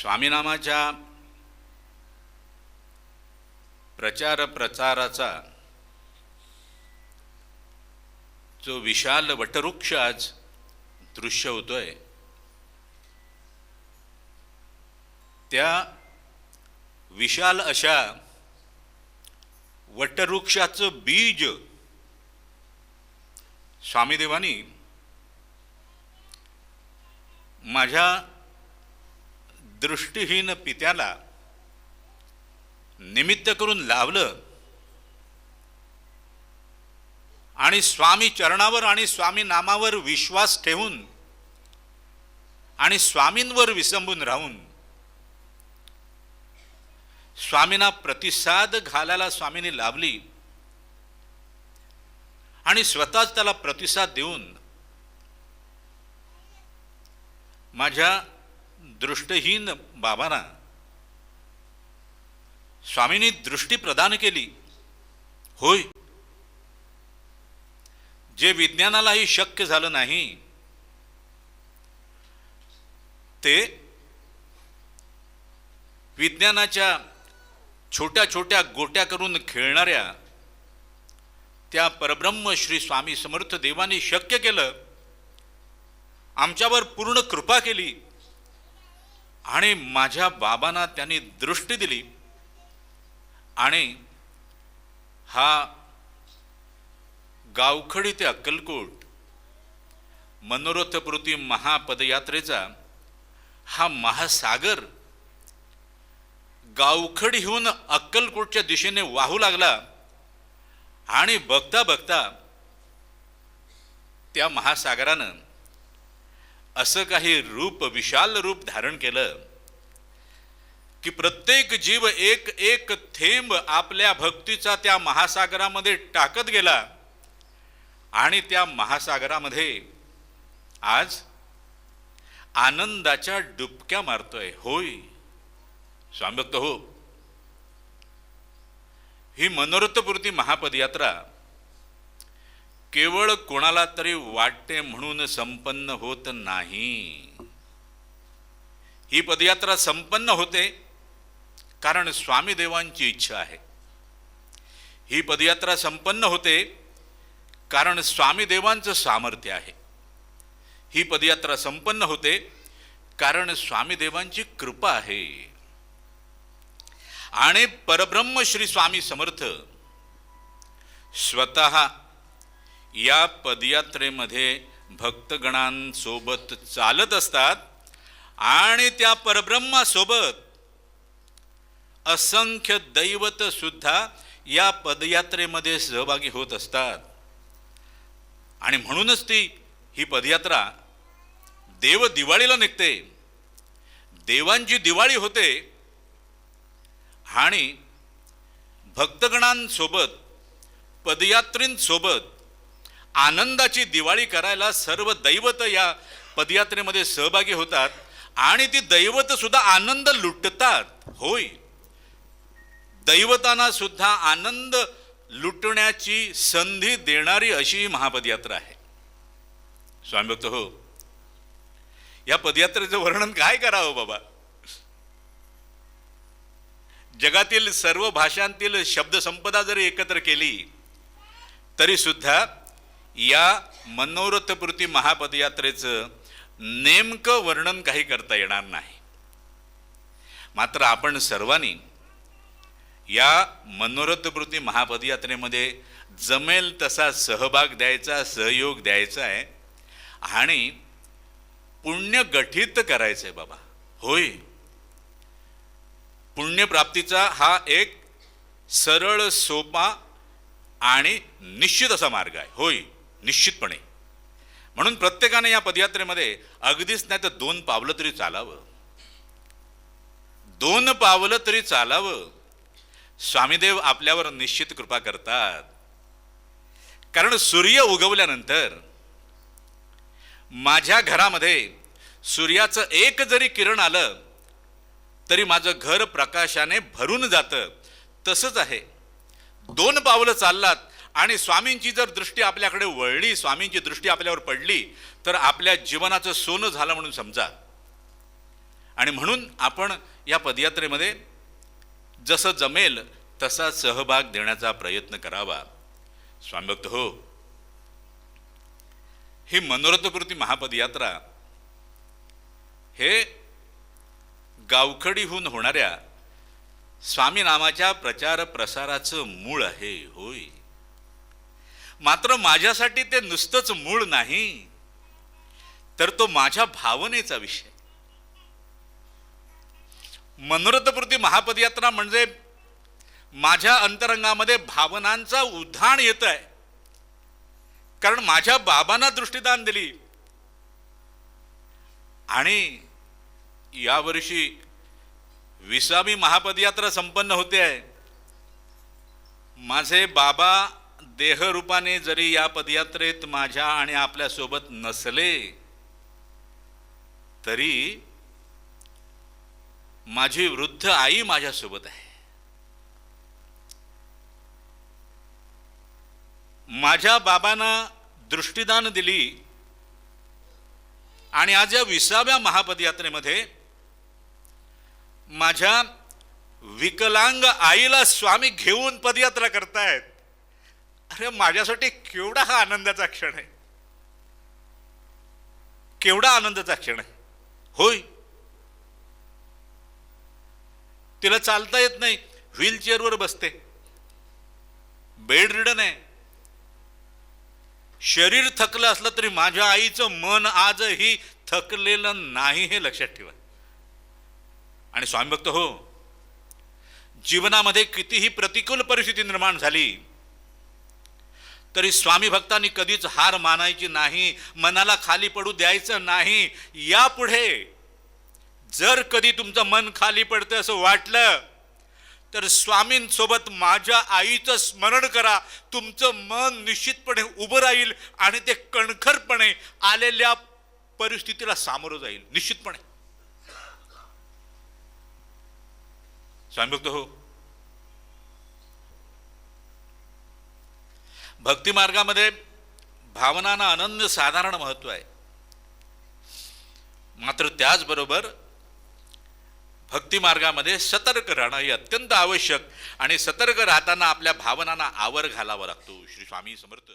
स्वामीनामाच्या प्रचार प्रचाराचा जो विशाल वटवृक्ष आज दृश्य होतोय त्या विशाल अशा वटवृक्षाचं बीज स्वामीदेवानी माझ्या दृष्टीहीन पित्याला निमित्त करून लावलं आणि स्वामी चरणावर आणि स्वामी नामावर विश्वास ठेवून आणि स्वामींवर विसंबून राहून स्वामींना प्रतिसाद घालायला स्वामींनी लाभली आणि स्वतःच त्याला प्रतिसाद देऊन माझ्या दृष्टहीन बाबांना स्वामींनी दृष्टी प्रदान केली. होय. जे विज्ञानालाही शक्य झालं नाही ते विज्ञानाच्या छोट्या छोट्या गोट्या करून खेळणाऱ्या त्या परब्रह्म श्री स्वामी समर्थ देवानी शक्य केलं आमच्यावर पूर्ण कृपा केली. आणि माझ्या बाबांना त्यांनी दृष्टी दिली. आणि हा गावखडी ते अक्कलकोट मनोरथपूर्ती महापदयात्रेचा हा महासागर गावखडीहून अक्कलकोटच्या दिशेने वाहू लागला आणि बघता बघता त्या महासागरानं असं काही रूप विशाल रूप धारण केलं की प्रत्येक जीव एक एक थेंब आपल्या भक्तीचा त्या महासागरामध्ये टाकत गेला. आणि त्या महासागरामध्ये आज आनंदाच्या डुबक्या मारतोय. होय स्वामी भक्त हो. ही मनोरथपूर्ती महापदयात्रा केवळ कोणाला तरी वाटते म्हणून संपन्न होत नाही. ही पदयात्रा संपन्न होते कारण स्वामी देवांची इच्छा आहे. ही पदयात्रा संपन्न होते कारण स्वामी देवांचं सामर्थ्य आहे. ही पदयात्रा संपन्न होते कारण स्वामी देवांची कृपा आहे. आणि परब्रह्म श्री स्वामी समर्थ स्वतः या पदयात्रेमध्ये भक्तगणांसोबत चालत असतात आणि त्या परब्रह्मासोबत असंख्य दैवत सुद्धा या पदयात्रेमध्ये सहभागी होत असतात. आणि म्हणूनच ती ही पदयात्रा देव दिवाळीला निघते. देवांची दिवाळी होते. आणि भक्तगणांसोबत पदयात्रींसोबत आनंदाची दिवाळी करायला सर्व दैवत या पदयात्रेमध्ये सहभागी होतात आणि ती दैवत सुद्धा आनंद लुटतात. होय. दैवतांना सुद्धा आनंद लुटण्याची संधी देणारी अशी ही महापदयात्रा आहे. स्वामी भक्त हो. या पदयात्रेचं वर्णन काय करावं बाबा? जगातील सर्व भाषांतील शब्दसंपदा जरी एकत्र केली तरी सुद्धा या मनोरथपूर्ती महापदयात्रेचं नेमकं वर्णन काही करता येणार नाही. मात्र आपण सर्वांनी या मनोरथपूर्ती महापदयात्रेमध्ये जमेल तसा सहभाग द्यायचा सहयोग द्यायचा आहे आणि पुण्य गठित करायचं आहे बाबा. होय. पुण्यप्राप्तीचा हा एक सरळ सोपा आणि निश्चित असा मार्ग आहे. होय. निश्चितपणे. म्हणून प्रत्येकाने या पदयात्रेमध्ये अगदीच नाही तर दोन पावलं तरी चालावं. दोन पावलं तरी चालावं. स्वामीदेव आपल्यावर निश्चित कृपा करतात. कारण सूर्य उगवल्यानंतर माझ्या घरामध्ये सूर्याचं एक जरी किरण आलं तरी माझं घर प्रकाशाने भरून जातं. तसंच आहे. दोन पावलं चाललात आणि स्वामींची जर दृष्टी आपल्याकडे वळली स्वामींची दृष्टी आपल्यावर पडली तर आपल्या जीवनाचं सोनं झालं म्हणून समजा. आणि म्हणून आपण या पदयात्रेमध्ये जसं जमेल तसा सहभाग देण्याचा प्रयत्न करावा. स्वामीभक्त हो. ही मनोरथपूर्ती महापदयात्रा हे गावखडीहून होणाऱ्या स्वामी नामाच्या प्रचार प्रसाराचं मूळ आहे होय. मात्र माझ्यासाठी ते नुसतंच मूळ नाही तर तो माझ्या भावनेचा विषय. मनोरथपूर्ती महापदयात्रा म्हणजे माझ्या अंतरंगामध्ये भावनांचा उधाण येत आहे कारण माझ्या बाबांना दृष्टीदान दिली. आणि यावर्षी विसावी महापदयात्रा संपन्न होते. आहे माझे बाबा देहरूपाने जरी या पदयात्रेत माझ्या आणि आपल्यासोबत नसले तरी माझी वृद्ध आई माझ्यासोबत आहे. माझ्या बाबांना दृष्टीदान दिली आणि आज या विसाव्या महापदयात्रेमध्ये माझ्या विकलांग आईला स्वामी घेऊन पदयात्रा करतायत. अरे माझ्यासाठी केवढा हा आनंदाचा क्षण आहे. केवढा आनंदाचा क्षण आहे. होय. तिला चालता येत नाही. व्हीलचेअरवर बसते. बेड रिडन आहे. शरीर थकलं असलं तरी माझ्या आईचं मन आजही थकलेलं नाही हे लक्षात ठेवा. आणि स्वामी भक्त हो जीवनामध्ये कितीही प्रतिकूल परिस्थिती निर्माण झाली तरी स्वामी भक्तांनी कधीच हार मानायची नाही मनाला खाली पडू द्यायचं नाही. यापुढे जर कधी तुमचं मन खाली पडतं असं वाटलं तर स्वामींसोबत माझ्या आईचं स्मरण करा. तुमचं मन निश्चितपणे उभं राहील आणि ते कणखरपणे आलेल्या परिस्थितीला सामोरं जाईल निश्चितपणे. स्वामीभक्त हो भक्तिमार्गामध्ये भावनांना अनन्य साधारण महत्त्व आहे. मात्र त्याचबरोबर भक्तिमार्गामध्ये सतर्क राहणं हे अत्यंत आवश्यक आणि सतर्क राहताना आपल्या भावनांना आवर घालावा लागतो. श्री स्वामी समर्थ.